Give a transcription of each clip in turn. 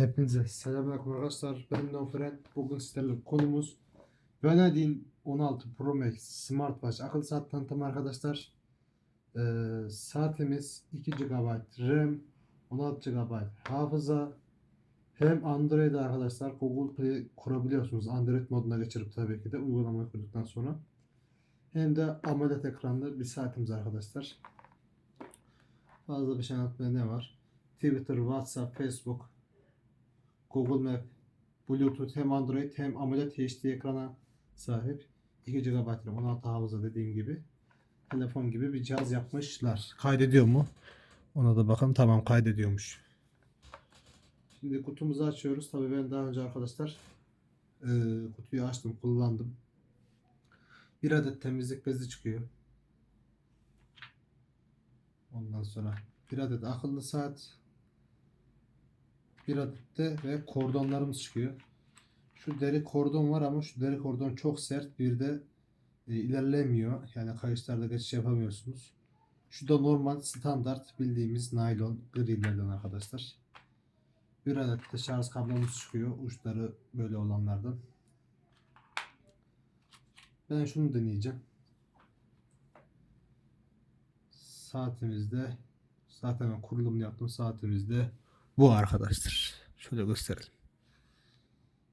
Hepinize selamünaleyküm arkadaşlar. Ben Nofren. Bugün sizlerle konumuz Venedin 16 Pro Max Smartwatch akıllı saat tanıtımı arkadaşlar. Ee, saatimiz 2 GB RAM, 16 GB hafıza. Hem Android arkadaşlar Google Play kurabiliyorsunuz. Android moduna geçirip tabii ki de uygulamayı kurduktan sonra. Hem de AMOLED ekranlı bir saatimiz arkadaşlar. Fazla bir şey anlatmaya ne var? Twitter, WhatsApp, Facebook, Google Map, Bluetooth hem Android hem AMOLED HD ekrana sahip. 2 GB RAM, 16 hafıza dediğim gibi. Telefon gibi bir cihaz yapmışlar. Kaydediyor mu? Ona da bakın. Tamam kaydediyormuş. Şimdi kutumuzu açıyoruz. Tabii ben daha önce arkadaşlar e, kutuyu açtım, kullandım. Bir adet temizlik bezi çıkıyor. Ondan sonra bir adet akıllı saat, bir adet de ve kordonlarımız çıkıyor. Şu deri kordon var ama şu deri kordon çok sert. Bir de e, ilerlemiyor. Yani kayışlarda geçiş yapamıyorsunuz. Şu da normal standart bildiğimiz naylon grilerden arkadaşlar. Bir adet de şarj kablomuz çıkıyor. Uçları böyle olanlardan. Ben şunu deneyeceğim. Saatimizde zaten kurulumunu yaptım. Saatimizde bu arkadaşlar. Şöyle gösterelim.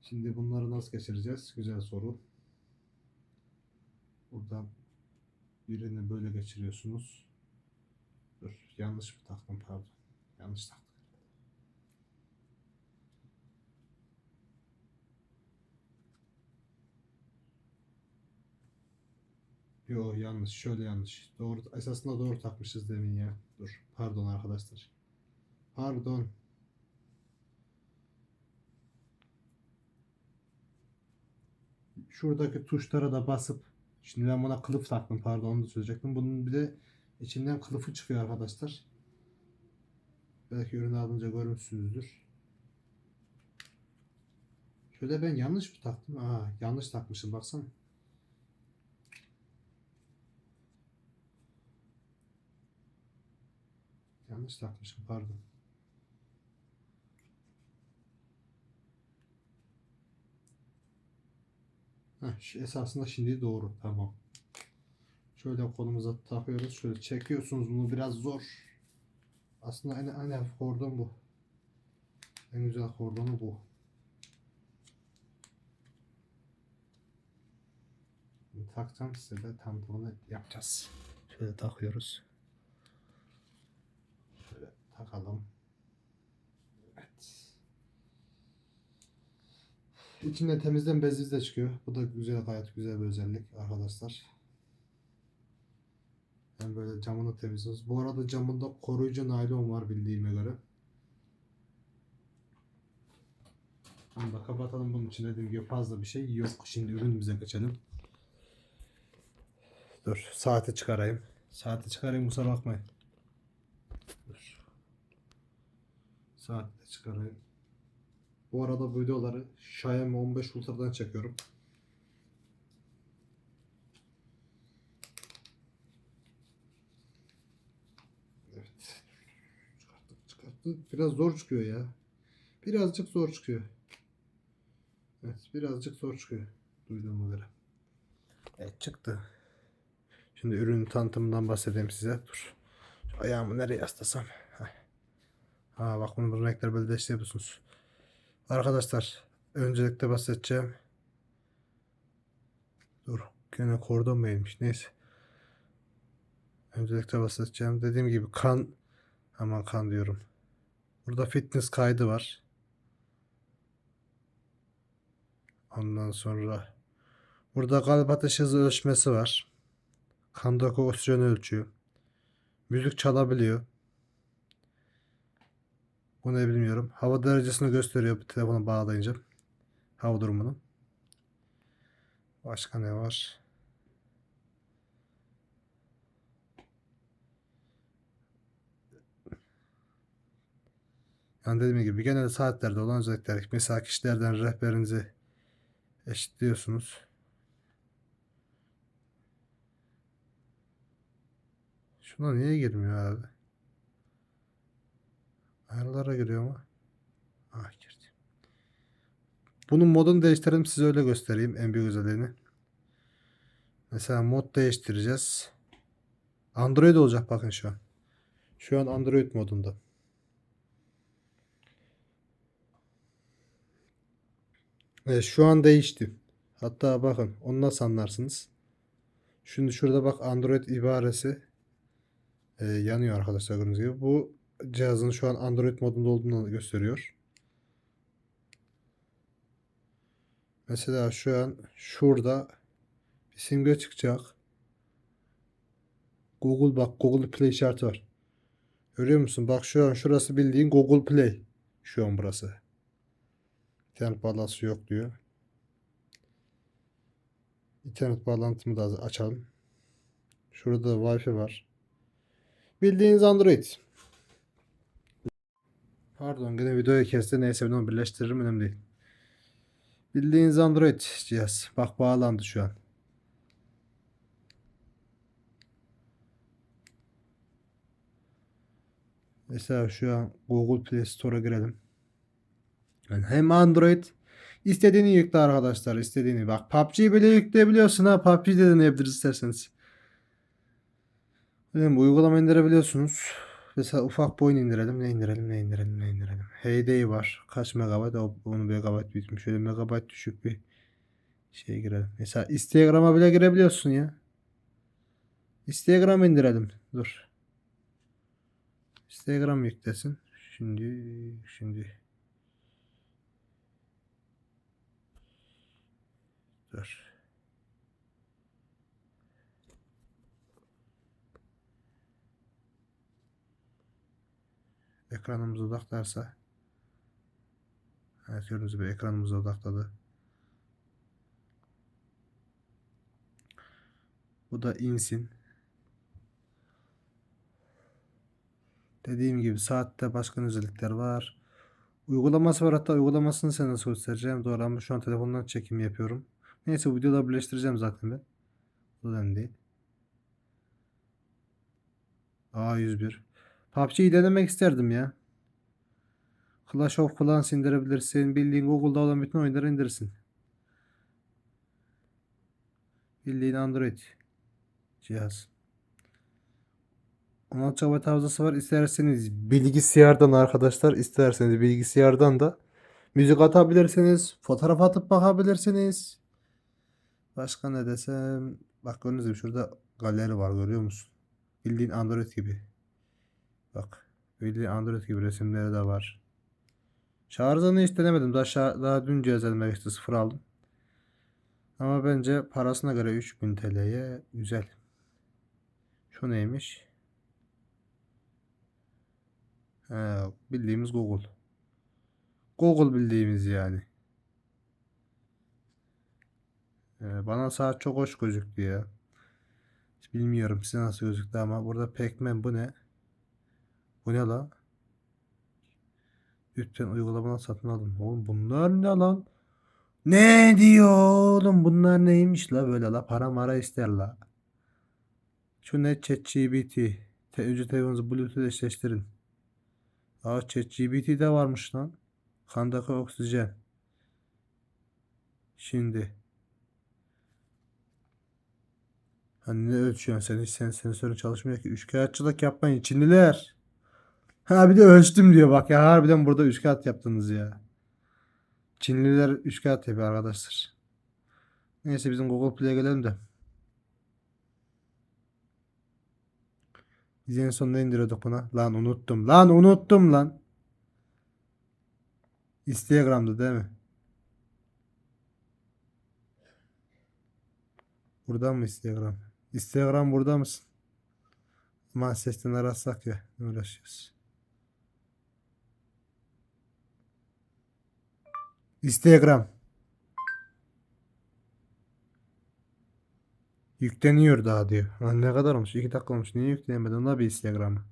Şimdi bunları nasıl geçireceğiz? Güzel soru. Buradan birini böyle geçiriyorsunuz. Dur yanlış mı taktım pardon. Yanlış taktım. Yo yanlış. Şöyle yanlış. Doğru esasında doğru takmışız demin ya. Dur. Pardon arkadaşlar. Pardon. Şuradaki tuşlara da basıp şimdi ben buna kılıf taktım pardon onu da söyleyecektim. Bunun bir de içinden kılıfı çıkıyor arkadaşlar. Belki ürünü alınca görmüşsünüzdür. Şöyle ben yanlış mı taktım? Aa yanlış takmışım baksana. Yanlış takmışım pardon. Heh, esasında şimdi doğru tamam. Şöyle kolumuza takıyoruz. Şöyle çekiyorsunuz bunu biraz zor. Aslında en, en hafif kordon bu. En güzel kordonu bu. Şimdi takacağım size de tanıtımını yapacağız. Şöyle takıyoruz. Şöyle takalım. Evet. İçinde temizden beziz de çıkıyor. Bu da güzel gayet güzel bir özellik arkadaşlar. Hem böyle camını temizliyoruz. Bu arada camında koruyucu naylon var bildiğime göre. Onu da kapatalım bunun için dediğim gibi fazla bir şey yok. Şimdi ürünümüze geçelim. Dur saati çıkarayım. Saati çıkarayım kusura bakmayın. Dur. Saati çıkarayım. Bu arada bu videoları Xiaomi 15 Ultra'dan çekiyorum. Evet. Çıkarttık çıkarttık. Biraz zor çıkıyor ya. Birazcık zor çıkıyor. Evet birazcık zor çıkıyor. Duyduğuma göre. Evet çıktı. Şimdi ürün tanıtımından bahsedeyim size. Dur. Şu ayağımı nereye yaslasam? Ha bak bunu bu renkler böyle de yapıyorsunuz. Arkadaşlar öncelikle bahsedeceğim. Dur gene kordon muymuş neyse. Öncelikle bahsedeceğim. Dediğim gibi kan aman kan diyorum. Burada fitness kaydı var. Ondan sonra burada kalp atış hızı ölçmesi var. Kandaki oksijeni ölçüyor. Müzik çalabiliyor. Bu ne bilmiyorum. Hava derecesini gösteriyor bu telefona bağlayınca. Hava durumunu. Başka ne var? Yani dediğim gibi genel saatlerde olan özellikler. Mesela kişilerden rehberinizi eşitliyorsunuz. Şuna niye girmiyor abi? Ayarlara giriyor mu? Ah girdi. Bunun modunu değiştirelim size öyle göstereyim en büyük özelliğini. Mesela mod değiştireceğiz. Android olacak bakın şu an. Şu an Android modunda. Evet, şu an değişti. Hatta bakın onu nasıl anlarsınız? Şimdi şurada bak Android ibaresi e, yanıyor arkadaşlar gördüğünüz gibi. Bu cihazın şu an Android modunda olduğunu gösteriyor. Mesela şu an şurada bir simge çıkacak. Google bak Google Play işareti var. Görüyor musun? Bak şu an şurası bildiğin Google Play. Şu an burası. İnternet bağlantısı yok diyor. İnternet bağlantımı da açalım. Şurada da Wi-Fi var. Bildiğiniz Android. Pardon gene videoyu kesti. Neyse ben onu birleştiririm önemli değil. Bildiğiniz Android cihaz. Bak bağlandı şu an. Mesela şu an Google Play Store'a girelim. Yani hem Android istediğini yükle arkadaşlar istediğini. Bak PUBG'yi bile yükleyebiliyorsun ha. PUBG'de de deneyebiliriz isterseniz. Mi? Bu uygulamayı indirebiliyorsunuz. Mesela ufak bir oyun indirelim. Ne indirelim, ne indirelim, ne indirelim. Heyday var. Kaç megabayt? O, onu megabayt bitmiş. Şöyle megabayt düşük bir şey girelim. Mesela Instagram'a bile girebiliyorsun ya. Instagram indirelim. Dur. Instagram yüklesin. Şimdi şimdi dur. Ekranımız odaklarsa Evet gördüğünüz gibi ekranımız odakladı. Bu da insin. Dediğim gibi saatte başka özellikler var. Uygulaması var hatta uygulamasını size nasıl göstereceğim. Doğru ama şu an telefondan çekim yapıyorum. Neyse bu videoda birleştireceğim zaten ben. Bu önemli değil. A101. PUBG'yi denemek isterdim ya. Clash of Clans indirebilirsin. Bildiğin Google'da olan bütün oyunları indirsin. Bildiğin Android cihaz. 16 GB hafızası var. İsterseniz bilgisayardan arkadaşlar, isterseniz bilgisayardan da müzik atabilirsiniz. Fotoğraf atıp bakabilirsiniz. Başka ne desem. Bak gördüğünüz gibi şurada galeri var görüyor musun? Bildiğin Android gibi. Bak. Bildiğin Android gibi resimleri de var. Şarjını hiç denemedim. Daha, daha dün cihaz elime geçti. Sıfır aldım. Ama bence parasına göre 3000 TL'ye güzel. Şu neymiş? He, bildiğimiz Google. Google bildiğimiz yani. Bana saat çok hoş gözüktü ya. Bilmiyorum size nasıl gözüktü ama burada Pac-Man bu ne? Bu ne la? Lütfen uygulamadan satın alın. Oğlum bunlar ne lan? Ne diyor oğlum? Bunlar neymiş la böyle la? Para mara ister la. Şu ne ChatGPT. Te önce telefonunuzu Bluetooth eşleştirin. Aa ChatGPT de varmış lan. Kandaki oksijen. Şimdi. Hani ne ölçüyorsun sen? Hiç sen sensörün çalışmıyor ki. Üçkağıtçılık yapmayın Çinliler. Ha bir de ölçtüm diyor bak ya harbiden burada üçkağıt yaptınız ya. Çinliler üçkağıt yapıyor arkadaşlar. Neyse bizim Google Play'e gelelim de. Biz en son ne indiriyorduk buna? Lan unuttum. Lan unuttum lan. Instagram'da değil mi? Burada mı Instagram? Instagram burada mısın? Aman sesten arasak ya. Ne uğraşıyoruz? Instagram. Yükleniyor daha diyor. Lan ne kadar olmuş? 2 dakika olmuş. Niye yükleyemedim la bir Instagram'ı?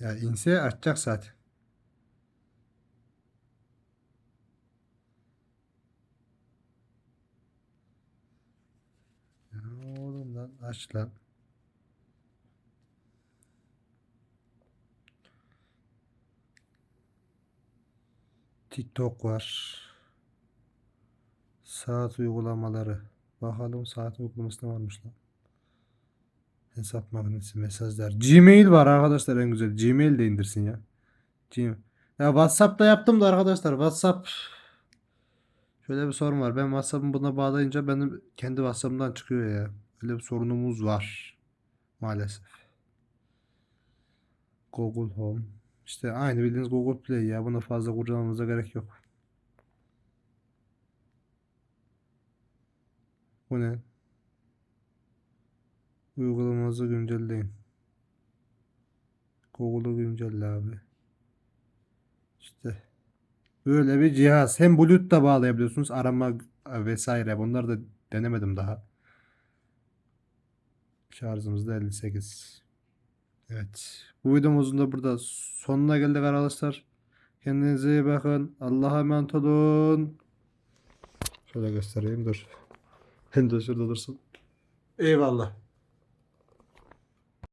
Ya inse açacak zaten. Ya oğlum lan aç lan. TikTok var. Saat uygulamaları. Bakalım saat uygulaması ne varmış lan. Hesap makinesi, mesajlar. Gmail var arkadaşlar en güzel. Gmail de indirsin ya. Gmail. Ya WhatsApp'ta yaptım da arkadaşlar. WhatsApp Şöyle bir sorun var. Ben WhatsApp'ımı buna bağlayınca benim kendi WhatsApp'ımdan çıkıyor ya. Öyle bir sorunumuz var. Maalesef. Google Home. İşte aynı bildiğiniz Google Play ya. Bunu fazla kurcalamamıza gerek yok. Bu ne? Uygulamanızı güncelleyin. Google'u güncelle abi. İşte böyle bir cihaz. Hem Bluetooth da bağlayabiliyorsunuz. Arama vesaire. Bunları da denemedim daha. Şarjımız da 58. Evet. Bu videomuzun da burada sonuna geldik arkadaşlar. Kendinize iyi bakın. Allah'a emanet olun. Şöyle göstereyim dur. Hem de şurada dursun. Eyvallah.